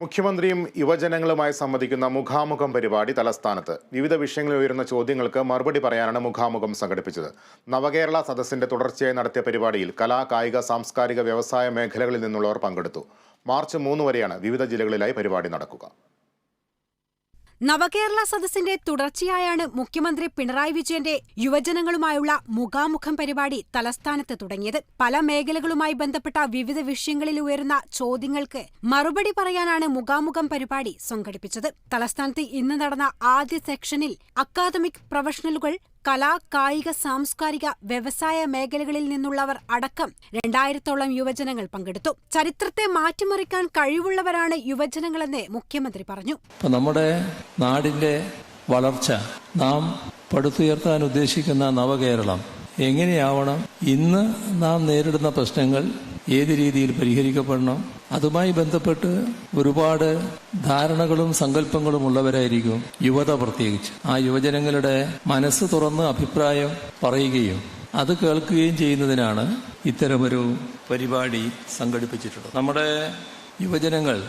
മുഖ്യമന്ത്രിയും യുവജനങ്ങളുമായി സംവദിക്കുന്ന മുഖാമുഖം പരിപാടി തലസ്ഥാനത്ത്. വിവിധ വിഷയങ്ങളിൽ ഉയരുന്ന ചോദ്യങ്ങൾക്ക് മറുപടി പറയാനാണ് മുഖാമുഖം സംഘടിപ്പിച്ചത്. നവകേരള സദസ്സിന്റെ തുടർച്ചയായി നടത്തിയ പരിപാടിയിൽ കലാ കായിക സാംസ്കാരിക വ്യവസായ മേഖലകളിൽ നിന്നുള്ളവർ പങ്കെടുത്തു. മാർച്ച് മൂന്ന് വരെയാണ് വിവിധ ജില്ലകളിലായി പരിപാടി നടക്കുക. നവകേരള സദസ്സിന്റെ തുടർച്ചയായാണ് മുഖ്യമന്ത്രി പിണറായി വിജയന്റെ യുവജനങ്ങളുമായുള്ള മുഖാമുഖം പരിപാടി തലസ്ഥാനത്ത് തുടങ്ങിയത്. പല മേഖലകളുമായി ബന്ധപ്പെട്ട വിവിധ വിഷയങ്ങളിൽ ഉയരുന്ന ചോദ്യങ്ങൾക്ക് മറുപടി പറയാനാണ് മുഖാമുഖം പരിപാടി സംഘടിപ്പിച്ചത്. തലസ്ഥാനത്ത് ഇന്ന് നടന്ന ആദ്യ സെക്ഷനിൽ അക്കാദമിക് പ്രൊഫഷണലുകൾ കലാ കായിക സാംസ്കാരിക വ്യവസായ മേഖലകളിൽ നിന്നുള്ളവർ അടക്കം രണ്ടായിരത്തോളം യുവജനങ്ങൾ പങ്കെടുത്തു. ചരിത്രത്തെ മാറ്റിമറിക്കാൻ കഴിവുള്ളവരാണ് യുവജനങ്ങളെന്ന് മുഖ്യമന്ത്രി പറഞ്ഞു. നമ്മുടെ നാടിന്റെ വളർച്ച നാം പടുത്തുയർത്താൻ ഉദ്ദേശിക്കുന്ന നവകേരളം എങ്ങനെയാവണം? ഇന്ന് നാം നേരിടുന്ന പ്രശ്നങ്ങൾ ഏത് രീതിയിൽ പരിഹരിക്കപ്പെടണം? അതുമായി ബന്ധപ്പെട്ട് ഒരുപാട് ധാരണകളും സങ്കല്പങ്ങളും ഉള്ളവരായിരിക്കും യുവത പ്രത്യേകിച്ച്. ആ യുവജനങ്ങളുടെ മനസ്സ് തുറന്ന് അഭിപ്രായം പറയുകയും അത് കേൾക്കുകയും ചെയ്യുന്നതിനാണ് ഇത്തരമൊരു പരിപാടി സംഘടിപ്പിച്ചിട്ടുള്ളത്. നമ്മുടെ യുവജനങ്ങൾ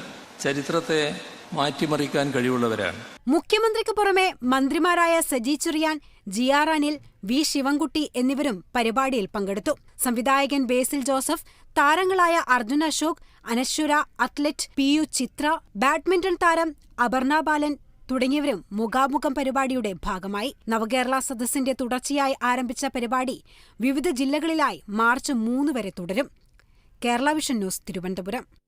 ചരിത്രത്തെ മാറ്റിമറിക്കാൻ കഴിവുള്ളവരാണ്. മുഖ്യമന്ത്രിക്ക് പുറമെ മന്ത്രിമാരായ Saji Cherian G R Anil V Sivankutty എന്നിവരും പരിപാടിയിൽ പങ്കെടുത്തു. സംവിധായകൻ ബേസിൽ ജോസഫ് താരങ്ങളായ Arjun Ashok Anaswara athlete P U Chitra badminton താരം അപർണ ബാലൻ തുടങ്ങിയവരും മുഖാമുഖം പരിപാടിയുടെ ഭാഗമായി. നവകേരള സദസ്സിന്റെ തുടർച്ചയായി ആരംഭിച്ച പരിപാടി വിവിധ ജില്ലകളിലായി മാർച്ച് മൂന്ന് വരെ തുടരും. Kerala vision news Thiruvananthapuram.